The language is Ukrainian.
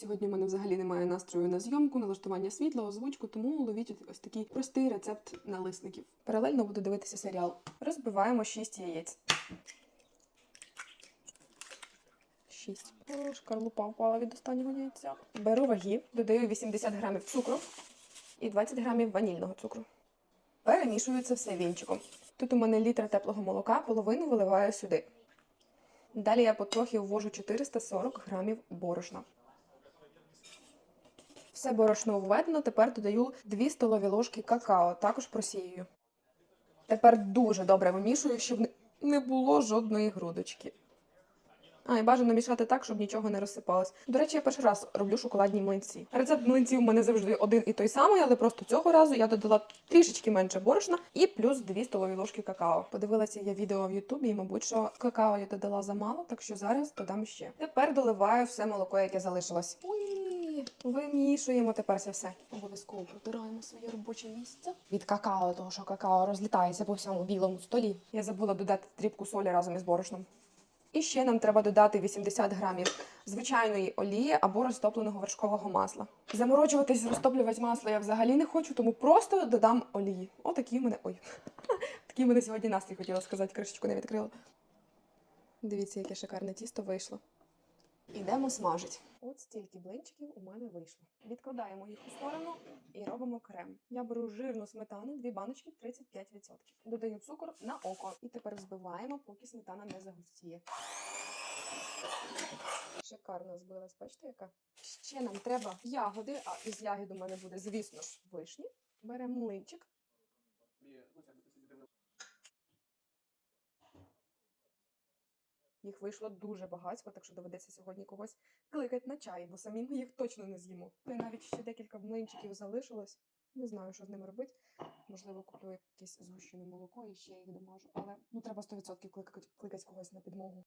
Сьогодні в мене взагалі немає настрою на зйомку, налаштування світла, озвучку, тому ловіть ось такий простий рецепт налисників. Паралельно буду дивитися серіал. Розбиваємо 6 яєць. 6. Шкарлупа впала від останнього яйця. Беру ваги, додаю 80 грамів цукру і 20 грамів ванільного цукру. Перемішую це все вінчиком. Тут у мене літр теплого молока, половину виливаю сюди. Далі я потрохи ввожу 440 грамів борошна. Все борошно введено, тепер додаю 2 столові ложки какао, також просіюю. Тепер дуже добре вимішую, щоб не- не було жодної грудочки. А, і бажано мішати так, щоб нічого не розсипалось. До речі, я перший раз роблю шоколадні млинці. Рецепт млинців у мене завжди один і той самий, але просто цього разу я додала трішечки менше борошна і плюс 2 столові ложки какао. Подивилася я відео в Ютубі, і мабуть, що какао я додала замало, так що зараз додам ще. Тепер доливаю все молоко, яке залишилось. Вимішуємо тепер це все. Обов'язково протираємо своє робоче місце від какао, того що какао розлітається по всьому білому столі. Я забула додати дрібку солі разом із борошном. І ще нам треба додати 80 грамів звичайної олії або розтопленого вершкового масла. Заморочуватись, розтоплювати масло я взагалі не хочу, тому просто додам олії. Отакий в мене. Ой. Такий в мене сьогодні настрій хотіла сказати, кришечку не відкрила. Дивіться, яке шикарне тісто вийшло. Ідемо смажить. От стільки блинчиків у мене вийшло. Відкладаємо їх у сторону і робимо крем. Я беру жирну сметану, дві баночки 35%. Додаю цукор на око. І тепер взбиваємо, поки сметана не загустіє. Шикарно збилась, бачите, яка? Ще нам треба ягоди, а із ягід у мене буде, звісно ж, вишні. Беремо млинчик. Їх вийшло дуже багатько, так що доведеться сьогодні когось кликати на чай, бо самі ми їх точно не з'їмо. І навіть ще декілька млинчиків залишилось. Не знаю, що з ними робити. Можливо, куплю якесь згущене молоко і ще їх домажу. Але ну треба 100% кликати, кликати когось на підмогу.